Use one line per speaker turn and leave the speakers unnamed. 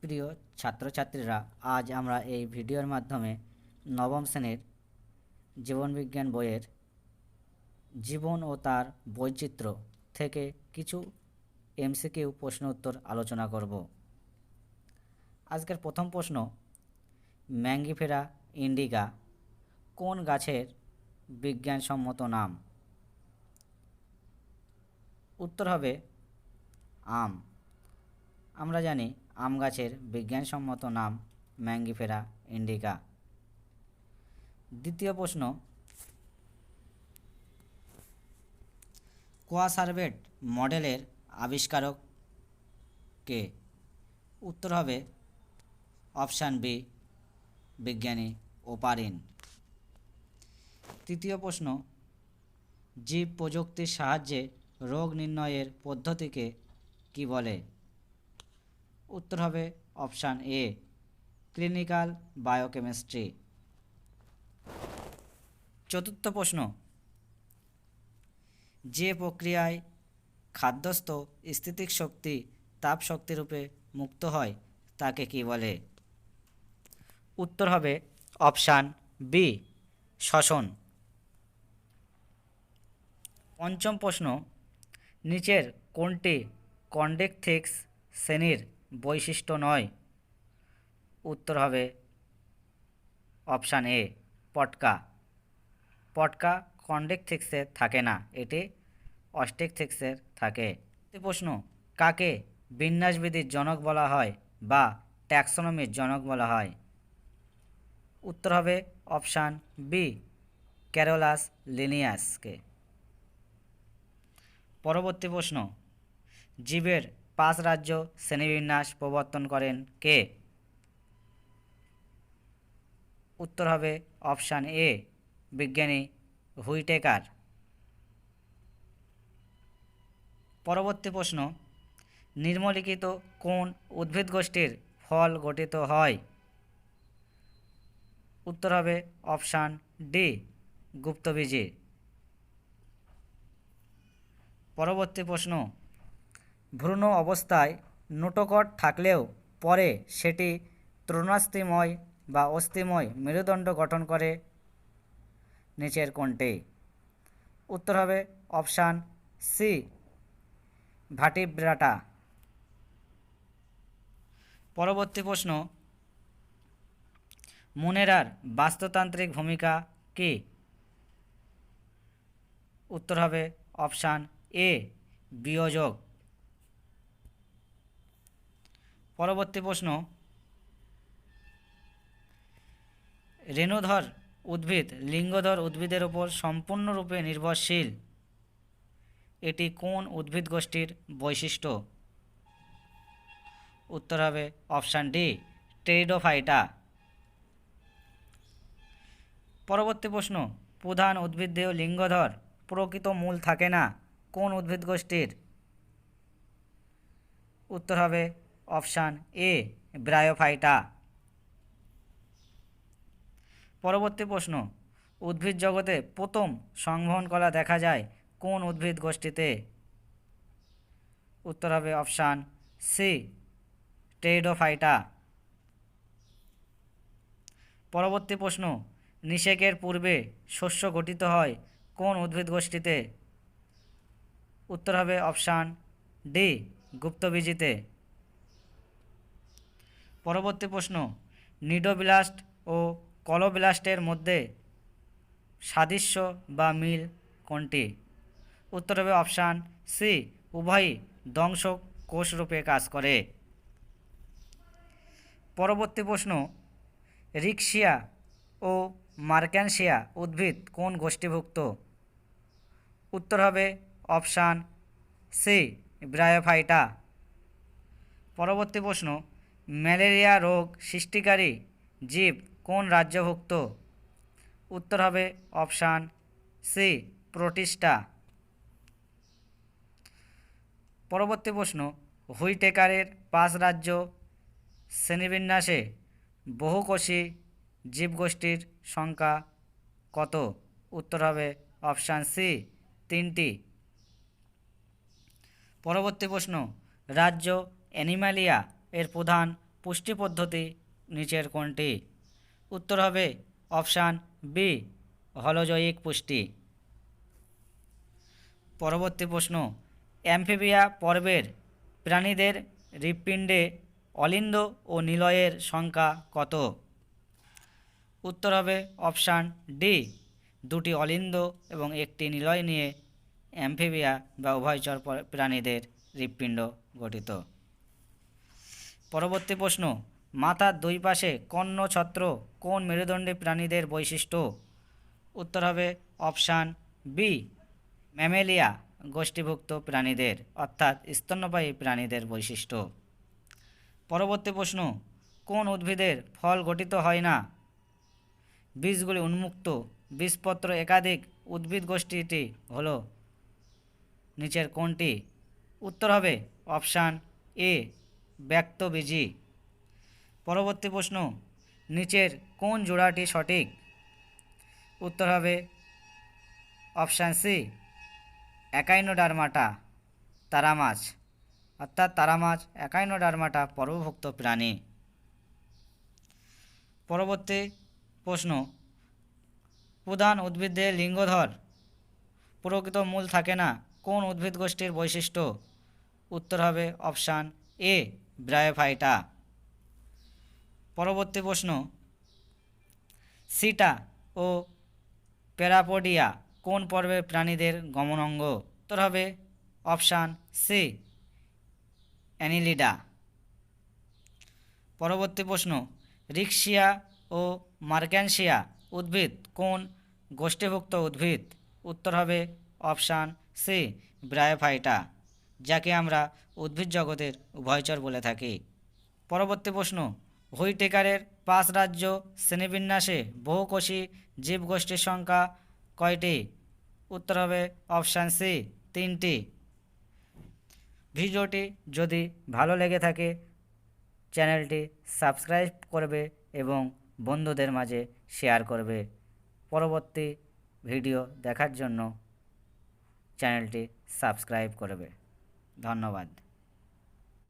প্রিয় ছাত্রছাত্রীরা, আজ আমরা এই ভিডিওর মাধ্যমে নবম শ্রেণির জীবনবিজ্ঞান বইয়ের জীবন ও তার বৈচিত্র্য থেকে কিছু এমসিকিউ প্রশ্ন উত্তর আলোচনা করব। আজকের প্রথম প্রশ্ন, ম্যাঙ্গিফেরা ইন্ডিকা কোন গাছের বিজ্ঞানসম্মত নাম? উত্তর হবে আম। আমরা জানি আম গাছের বিজ্ঞানসম্মত নাম ম্যাঙ্গিফেরা ইন্ডিকা। দ্বিতীয় প্রশ্ন, কোয়াসার্ভেট মডেলের আবিষ্কারক কে? উত্তর হবে অপশান বি, বিজ্ঞানী ওপারিন। তৃতীয় প্রশ্ন, জীব প্রযুক্তির সাহায্যে রোগ নির্ণয়ের পদ্ধতিকে কি বলে? উত্তর হবে অপশান এ, ক্লিনিক্যাল বায়োকেমিস্ট্রি। চতুর্থ প্রশ্ন, যে প্রক্রিয়ায় খাদ্যস্থ স্থিতিক শক্তি তাপ শক্তিরূপে মুক্ত হয়, তাকে কি বলে? উত্তর হবে অপশান বি, শ্বসন। পঞ্চম প্রশ্ন, নিচের কোনটি কন্ডেকথিক্স শ্রেণির বৈশিষ্ট্য নয়। উত্তর হবে অপশান এ, পটকা। পটকা কন্ডেকথিক্সের থাকে না, এটি অস্টেকথিক্সের থাকে। প্রশ্ন, কাকে বিন্যাসবিধির জনক বলা হয় বা ট্যাক্সোনমির জনক বলা হয়? উত্তর হবে অপশান বি, ক্যারোলাস লিনিয়াসকে। পরবর্তী প্রশ্ন, জীবের পাঁচ রাজ্য শ্রেণীবিন্যাস প্রবর্তন করেন। কে? উত্তর হবে অপশান এ, বিজ্ঞানী হুইটেকার। পরবর্তী প্রশ্ন, নিম্নলিখিত কোন উদ্ভিদ গোষ্ঠীর ফল গঠিত হয়? উত্তর হবে অপশান ডি, গুপ্তবীজী। পরবর্তী প্রশ্ন ভ্রূণ অবস্থায় নোটোকট থাকলেও পরে সেটি তৃণাস্থিময় বা অস্থিময় মেরুদণ্ড গঠন করে নিচের কোনটি উত্তর হবে অপশান সি, ভাটিব্রাটা। পরবর্তী প্রশ্ন, মুনেরার বাস্তুতান্ত্রিক ভূমিকা কি? উত্তর হবে অপশান এ, বিয়োজক। পরবর্তী প্রশ্ন। রেণুধর উদ্ভিদ লিঙ্গধর উদ্ভিদের উপর সম্পূর্ণরূপে নির্ভরশীল। এটি কোন উদ্ভিদ গোষ্ঠীর বৈশিষ্ট্য? উত্তর হবে অপশান ডি, টেরিডোফাইটা। পরবর্তী প্রশ্ন, প্রধান উদ্ভিদদেহ লিঙ্গধর, প্রকৃত মূল থাকে না, কোন উদ্ভিদ গোষ্ঠীর? উত্তর হবে অপশান এ, ব্রায়োফাইটা। পরবর্তী প্রশ্ন, উদ্ভিদ জগতে প্রথম সংবহন কলা দেখা যায় কোন উদ্ভিদ গোষ্ঠীতে? উত্তর হবে অপশান সি টেরিডোফাইটা পরবর্তী প্রশ্ন, নিষেকের পূর্বে শস্য গঠিত হয় কোন উদ্ভিদ গোষ্ঠীতে? উত্তর হবে অপশান ডি, গুপ্তবীজিতে। পরবর্তী প্রশ্ন, নিডোব্লাস্ট ও কলোব্লাস্টের মধ্যে সাদৃশ্য বা মিল কোনটি? উত্তর হবে অপশান সি, উভয়ই ধ্বংস কোষরূপে কাজ করে। পরবর্তী প্রশ্ন রিক্সিয়া ও মার্ক্যানসিয়া উদ্ভিদ কোন গোষ্ঠীভুক্ত? উত্তর হবে অপশান সি, ব্রায়োফাইটা। পরবর্তী প্রশ্ন ম্যালেরিয়া রোগ সৃষ্টিকারী জীব কোন রাজ্যভুক্ত? উত্তর হবে অপশান সি, প্রোটিস্টা। পরবর্তী প্রশ্ন, হুইটেকারের পাঁচ রাজ্য শ্রেণীবিন্যাসে বহুকোষী জীবগোষ্ঠীর সংখ্যা কত? উত্তর হবে অপশান সি, তিনটি। পরবর্তী প্রশ্ন, রাজ্য অ্যানিমালিয়া এর প্রধান পুষ্টি পদ্ধতি নিচের কোনটি? উত্তর হবে অপশান বি হলজৈবিক পুষ্টি। পরবর্তী প্রশ্ন, অ্যাম্ফিবিয়া পর্বের প্রাণীদের হৃৎপিণ্ডে অলিন্দ ও নিলয়ের সংখ্যা কত? উত্তর হবে অপশান ডি দুটি অলিন্দ এবং একটি নিলয় নিয়ে অ্যাম্ফিবিয়া বা উভয়চর প্রাণীদের হৃৎপিণ্ড গঠিত। পরবর্তী প্রশ্ন মাথার দুই পাশে কর্ণ ছত্র কোন মেরুদণ্ডী প্রাণীদের বৈশিষ্ট্য? উত্তর হবে অপশান বি, ম্যামেলিয়া গোষ্ঠীভুক্ত প্রাণীদের, অর্থাৎ স্তন্যপায়ী প্রাণীদের বৈশিষ্ট্য। পরবর্তী প্রশ্ন, কোন উদ্ভিদের ফল গঠিত হয় না? বীজগুলি উন্মুক্ত, বীজপত্র একাধিক, উদ্ভিদ গোষ্ঠীটি হল নিচের কোনটি? উত্তর হবে অপশান এ ব্যক্তবীজি পরবর্তী প্রশ্ন, নিচের কোন জোড়াটি সঠিক? উত্তর হবে অপশান সি একাইনোডারমাটা তারা মাছ অর্থাৎ তারা মাছ একাইনোডারমাটা পর্বভুক্ত প্রাণী। পরবর্তী প্রশ্ন, প্রধান উদ্ভিদে লিঙ্গধর প্রকৃত মূল থাকে না, কোন উদ্ভিদ গোষ্ঠীর বৈশিষ্ট্য? উত্তর হবে অপশান এ ব্রায়োফাইটা। পরবর্তী প্রশ্ন। সিটা ও প্যারাপোডিয়া কোন পর্বের প্রাণীদের গমনাঙ্গ? উত্তর হবে অপশান সি, অ্যানিলিডা। পরবর্তী প্রশ্ন রিক্সিয়া ও মার্ক্যানসিয়া উদ্ভিদ কোন গোষ্ঠীভুক্ত উদ্ভিদ? উত্তর হবে অপশান সি, ব্রায়োফাইটা। যাকে আমরা উদ্ভিদ জগতের উভয়চর বলে থাকি। পরবর্তী প্রশ্ন, হুইটেকারের পাঁচ রাজ্য শ্রেণীবিন্যাসে বহুকোষী জীবগোষ্ঠীর সংখ্যা কয়টি? উত্তর হবে অপশান সি, তিনটি। ভিডিওটি যদি ভালো লেগে থাকে, চ্যানেলটি সাবস্ক্রাইব করবে এবং বন্ধুদের মাঝে শেয়ার করবে। পরবর্তী ভিডিও দেখার জন্য চ্যানেলটি সাবস্ক্রাইব করবে। ধন্যবাদ।